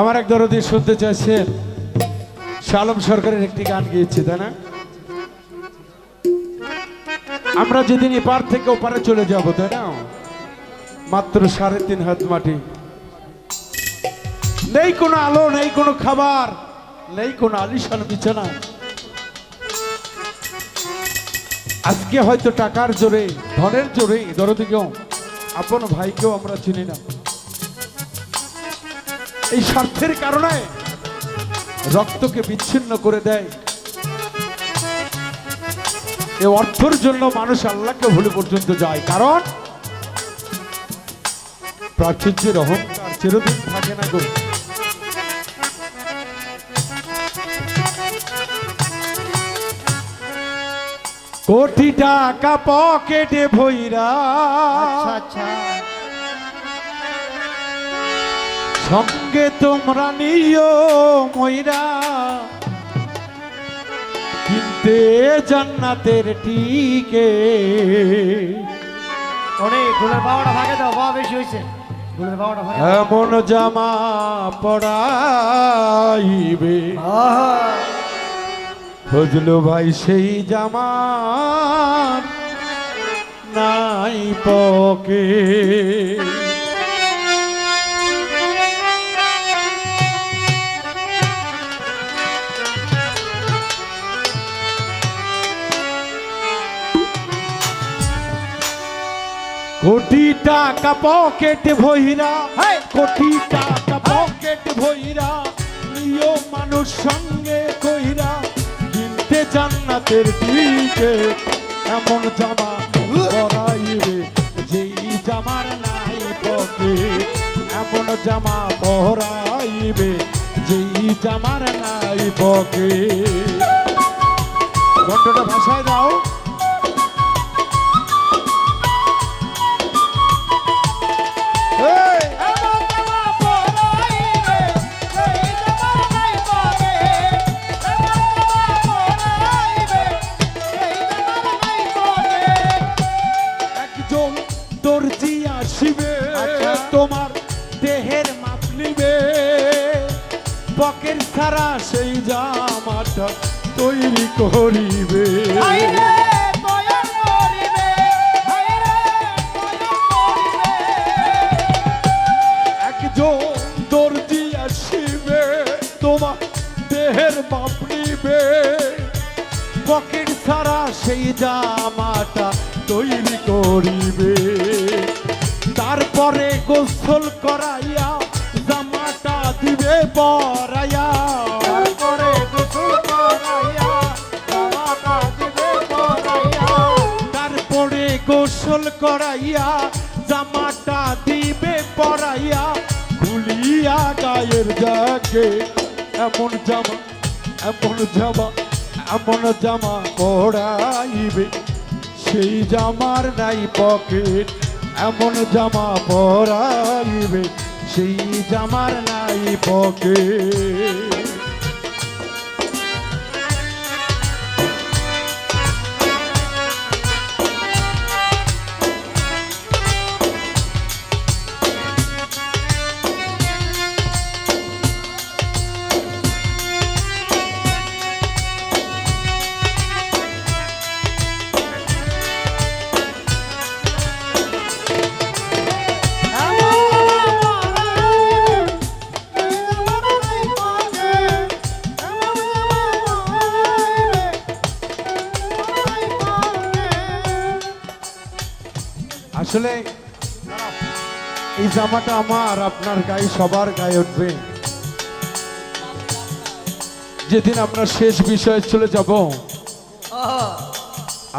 আমার এক দরদি শুনতে চাইছেন শালম সরকারের একটি গান গিয়েছে, তাই না? আমরা যেদিন এপার থেকে ওপারে চলে যাব, তাই না? মাত্র সাড়ে তিন হাত মাটি। নেই কোনো আলো, নেই কোনো খাবার, নেই কোনো আলিশান বিছানা। আজকে হয়তো টাকার জোরে, ধনের জোরে দরদিকেও, আপন ভাইকেও আমরা চিনি না। এই স্বার্থের কারণে রক্তকে বিচ্ছিন্ন করে দেয়। এই অর্থের জন্য মানুষ আল্লাহকে ভুলে পর্যন্ত যায়। কারণ প্রাচুর্যের অহংকার চিরদিন থাকে না গো। কোটি টাকা পকেটে ভৈরা। আচ্ছা আচ্ছা। সঙ্গে তোমরা নিও ময়রা। কিনতে জান্নাতের টিকে। অনেক গুলের বাবাটা ভাগে দাও বাবা বেশি হয়েছে। এমন জামা পড়াইবে ফজলু ভাই সেই জামা নাই পকে কোটি টাকা পকেট ভইরা কোটি টাকা পকেট ভইরা নিও মানুষ সঙ্গে কইরা কিনতে জান্নাতের দিকে এমন জামা পরাইবে যেই জামার নাই পকেট এমন জামা পরাইবে যেই জামার নাই পকেট। ঘন্টটা ভাষায় দাও। করিবে। একজন দর্জি আসিবে তোমার দেহের মাপ নিবে। পকেট ছাড়া সেই জামাটা তৈরি করিবে। তারপরে গোসল করাইয়া জামাটা দিবে পরাইয়া করাইয়া, জামাটা দিবে পরাইয়া, খুলিয়া গায়ের জাগে এমন জামা এমন জামা এমন জামা পরাইবে। সেই জামার নাই পকেট, এমন জামা পরাইবে। সেই জামার নাই পকেট। জামাটা আমার, আপনার গায়ে, সবার গায়ে উঠবে। যেদিন আমরা শেষ বিষয়ে চলে যাব,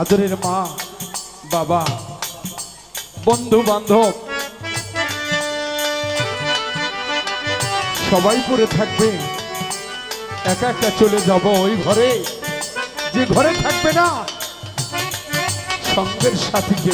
আদরের মা, বাবা বন্ধু বান্ধব সবাই পরে থাকবে। একা একা চলে যাব ওই ঘরে। যে ঘরে থাকবে না, সঙ্গের সাথীকে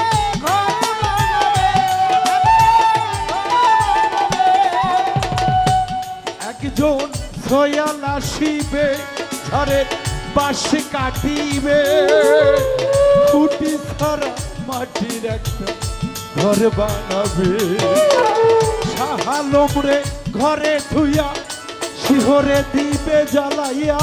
একজন সয়ালা শিবে ঝড়ের পাশে কাটিবে। খুঁটি সারা মাটির একটা ঘর বানাবে। সাহালম রে ঘরে ধুইয়া শিহরে দিবে জ্বালাইয়া।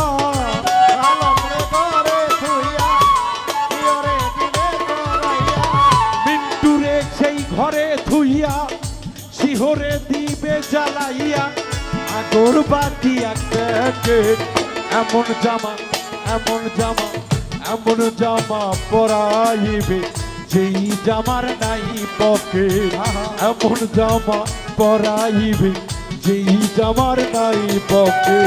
ঘরে ধুইয়া শিহরে দিবে জ্বালাইয়া। আগর বাতি একটা এমন জামা এমন জামা এমন জামা পরাইবে। যেই জামার নাই পকে এমন জামা পরাইবে। যেই জামার নাই পকে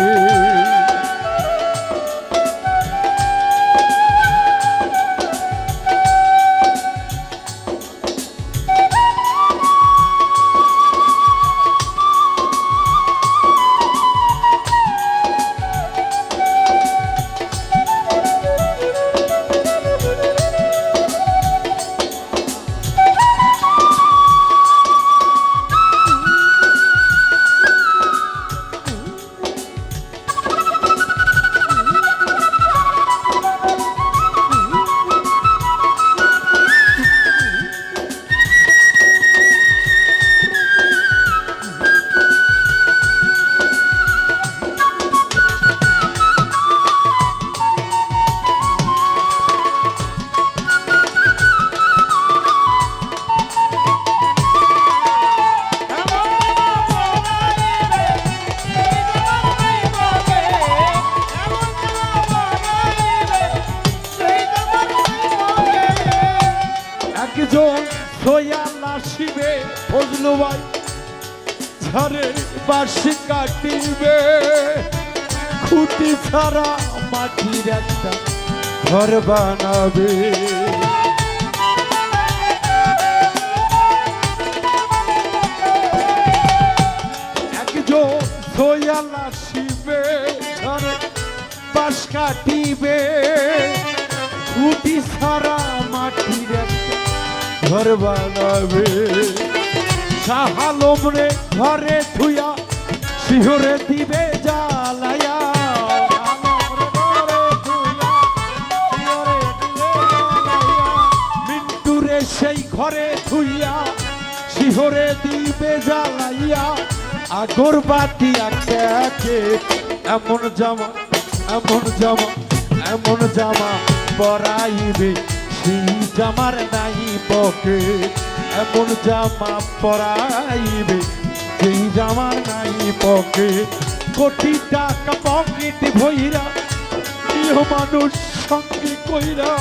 শিবে ফজলু ভাই ঝরে বাসি কাটিবে। খুঁটি ছাড়া মাটির একটা ঘর বানাবে। একজন ঝরে বাস কাটিবে। সারা মাটির ঘর বানাবে। সাহালম রে ঘরে থুয়া, শিহরে দিবে জ্বালায়া। মিন্টুরে সেই ঘরে থুইয়া, শিহরে দিবে জ্বালাইয়া। আগর বাতি আঁকে এমন জামা এমন জামা এমন জামা পরাইবে। জামার নাই পকে এমন জামা পরাইবে সেই জামার নাই পকে কোটি টাকা পকেট ভইরা প্রিয় মানুষ সঙ্গে কইরা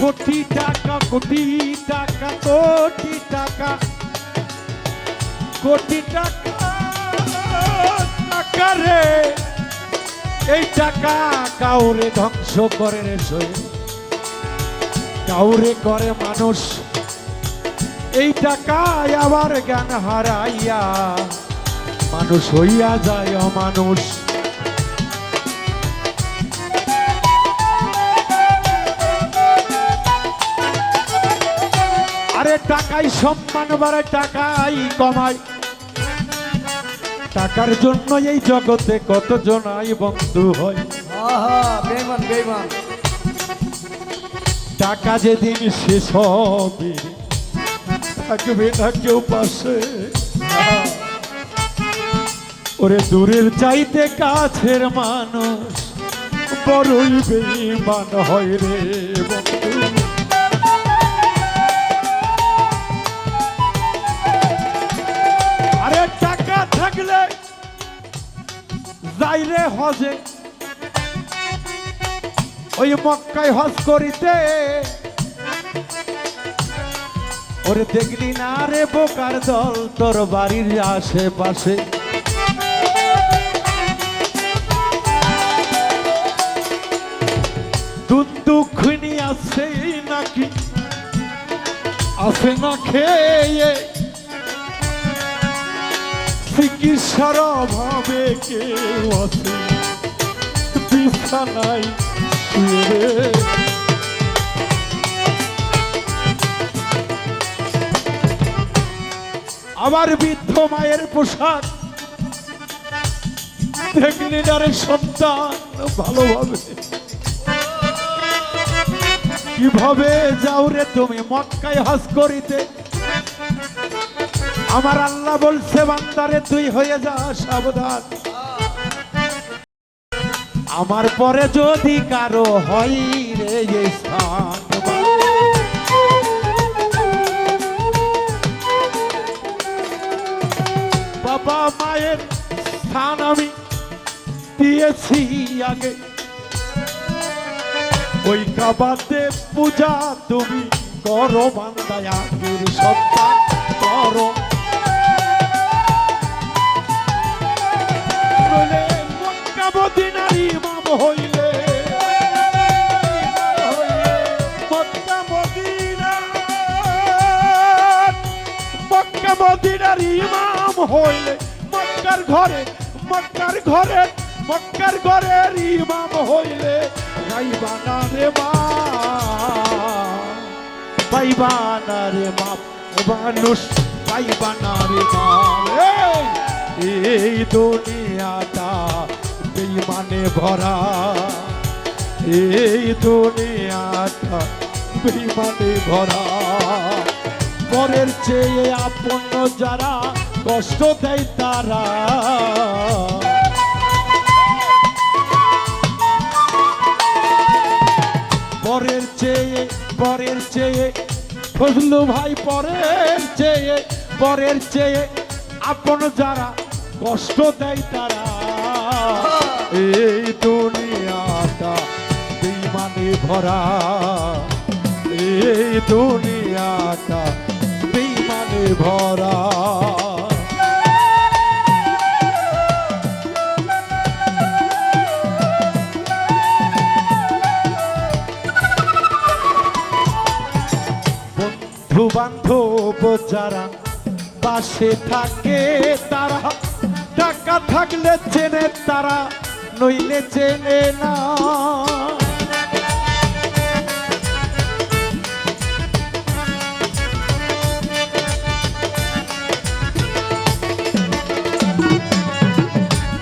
কোটি টাকা কোটি টাকা কোটি টাকা কোটি টাকা টাকা রে। এই টাকা কাউরে ধ্বংস করে রে কাউরে করে মানুষ। এই টাকায় আবার জ্ঞান হারাইয়া মানুষ হইয়া যায় অমানুষ। আরে টাকাই সম্মান বাড়ে টাকাই কমায়। টাকার জন্য এই জগতে কত জনাই বন্ধু হয় টাকা যেদিন শেষ হবে থাকবে না কেউ পাশে। ওরে দূরের চাইতে কাছের মানুষ বড়ই বেমান হয় রে বন্ধু। থাকলে যাইরে হজে, ওই মক্কায় হজ করিতে। ওরে দেখলি না রে বোকার দল, তোর বাড়ির আশেপাশে। দুন্দুক্ষিনী আছে নাকি? আছে না খেয়ে। চিকিৎসার অভাবে কেউ আছে। আমার বৃদ্ধ মায়ের পোশাক দেখলি নারে সন্তান ভালোভাবে। কীভাবে যাও রে তুমি মক্কায় হজ করিতে? আমার আল্লাহ বলছে, বান্দারে, তুই হয়ে যা, সাবধান। আমার পরে যদি কারও হয় রে বাবা মায়ের স্থান আমি দিয়েছি আগে। ওই কাবাতে পূজা তুমি করো, বান্দায় আগের সন্তান করো। নইলে মক্কা মদিনার ইমাম হইলে। মদিনার ইমাম হইলে মক্কার ঘরে মক্কার ঘরে মক্কার ঘরের ইমাম হইলে। গাইবানা রে পাইবানা রে মা মানুষ পাইবানা রে মা এই, দুনিয়াটা বেইমানে ভরা। এই দুনিয়াটা বেইমানে ভরা। পরের চেয়ে আপন যারা কষ্ট দেয় তারা। পরের চেয়ে পরের চেয়ে ফজলু ভাই পরের চেয়ে পরের চেয়ে আপন যারা কষ্ট দেয় তারা। এই দুনিয়াটা বেইমানে ভরা। এই দুনিয়াটা বেইমানে ভরা। বন্ধু বান্ধব যারা পাশে থাকে, তারা টাকা থাকলে চেনে তারা, নইলে চেনে না।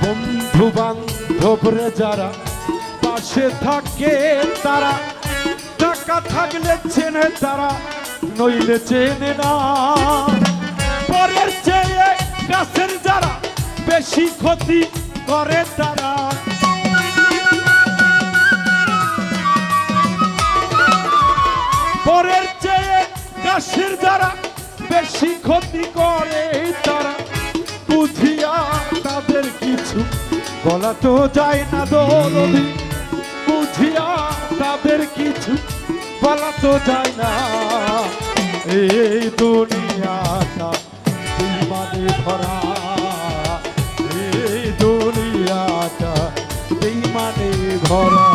বন্ধু বান্ধবরে যারা পাশে থাকে তারা, টাকা থাকলে চেনে তারা, নইলে চেনে না। পরের চেয়ে গাছের যারা বেশি ক্ষতি করে তারা। পরের চেয়ে গাছের দ্বারা বেশি ক্ষতি করে তারা। বুঝিয়া তাদের কিছু বলা তো যায় না দরদি বুঝিয়া তাদের কিছু বলা তো যায় না। এই দুনিয়াটা বিমানে ভরা। দুনিয়াটা বিমানে ভরা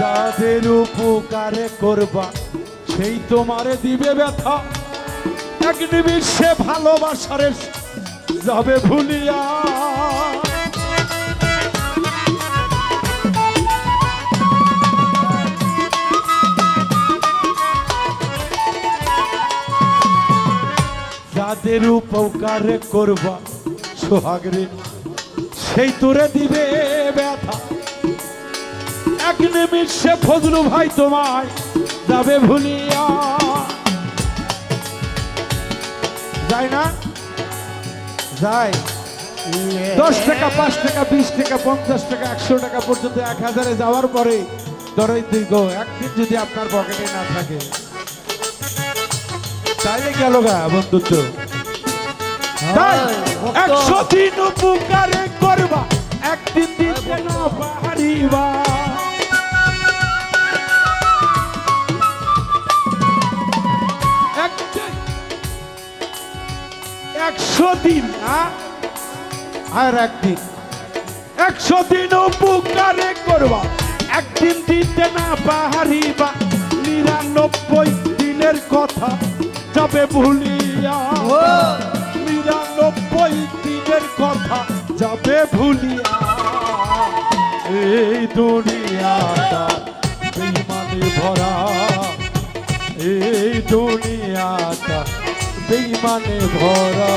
যাদের উপকারে করবা, সেই তোমারে দিবে ব্যথা। এক নিমিষে ভালোবাসারে যাবে ভুলিয়া। যাদের উপকারে করবা। সোহাগরে সেই তোরে দিবে ব্যথা। এক নিমিষে ফজলু ভাই তোমায় যাবে ভুলিয়া। যায় না? যায়। দশ টাকা পাঁচ টাকা বিশ টাকা পঞ্চাশ টাকা একশো টাকা পর্যন্ত এক হাজারে যাওয়ার পরে ধরেই দীর্ঘ একদিন যদি আপনার পকেটে না থাকে তাইলে গেল গা বন্ধুত্ব। একশো দিন উপকারে করবা, একদিন দিতে না পারিবা। একশো দিন হ্যাঁ? আর একদিন। একশো দিন উপকারে করবা, একদিন দিতে না পাহারিবা নিরানব্বই দিনের কথা যাবে ভুলিয়া। নিরানব্বই দিনের কথা যাবে ভুলিয়া এই দুনিয়াটা ভরা। এই দুনিয়াটা বেইমানে ভরা।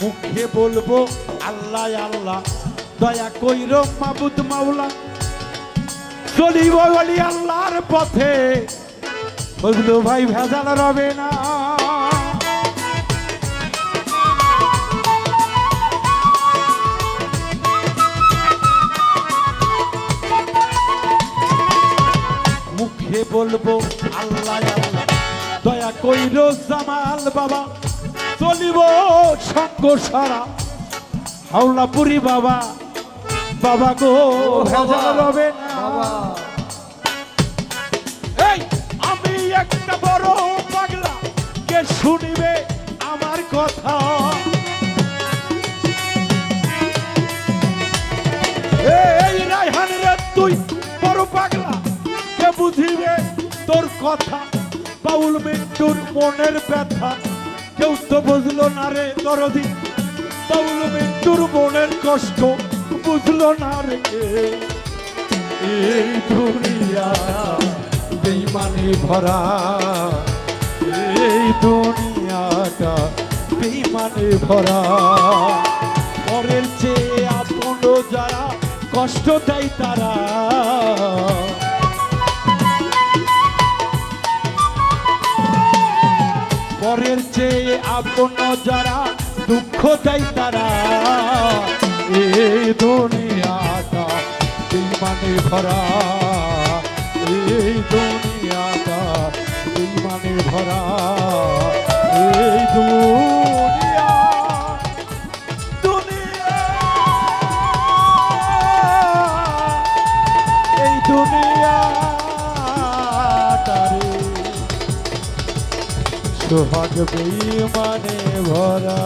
মুখে বলব, আল্লাহ আল্লাহ দয়া কইর মাবুদ মাওলা। চলিব বলি আল্লাহর পথে। বুঝলো ভাই ভেজাল রবে না। মুখে বলব আল্লাহ আল্লাহ। দয়া কইর জামাল বাবা। চলিব সঙ্গ সারা। হাওলাপুরি বাবা। বাবা গো ভেজাল রবে না। এই আমি একটা বড় পাগলা কে শুনিবে আমার কথা? এই রায়হান রে তুই বড় পাগলা কে বুঝিবে তোর কথা? বাউল মিন্টুর মনের ব্যথা কেউ তো বুঝলো না রে দরদি। বাউল মিন্টুর মনের কষ্ট বুঝলো না রে। এই দুনিয়া বেইমানি ভরা। এই দুনিয়াটা বেইমানি ভরা। পরের চেয়ে আপন যারা কষ্ট দেয় তারা। পরের চেয়ে আপন যারা দুঃখ দেয় তারা। ভরা এই দুনিয়াটা বেইমানে ভরা এই দুনিয়া দুনিয়া এই সোহাগ বেইমানে ভরা।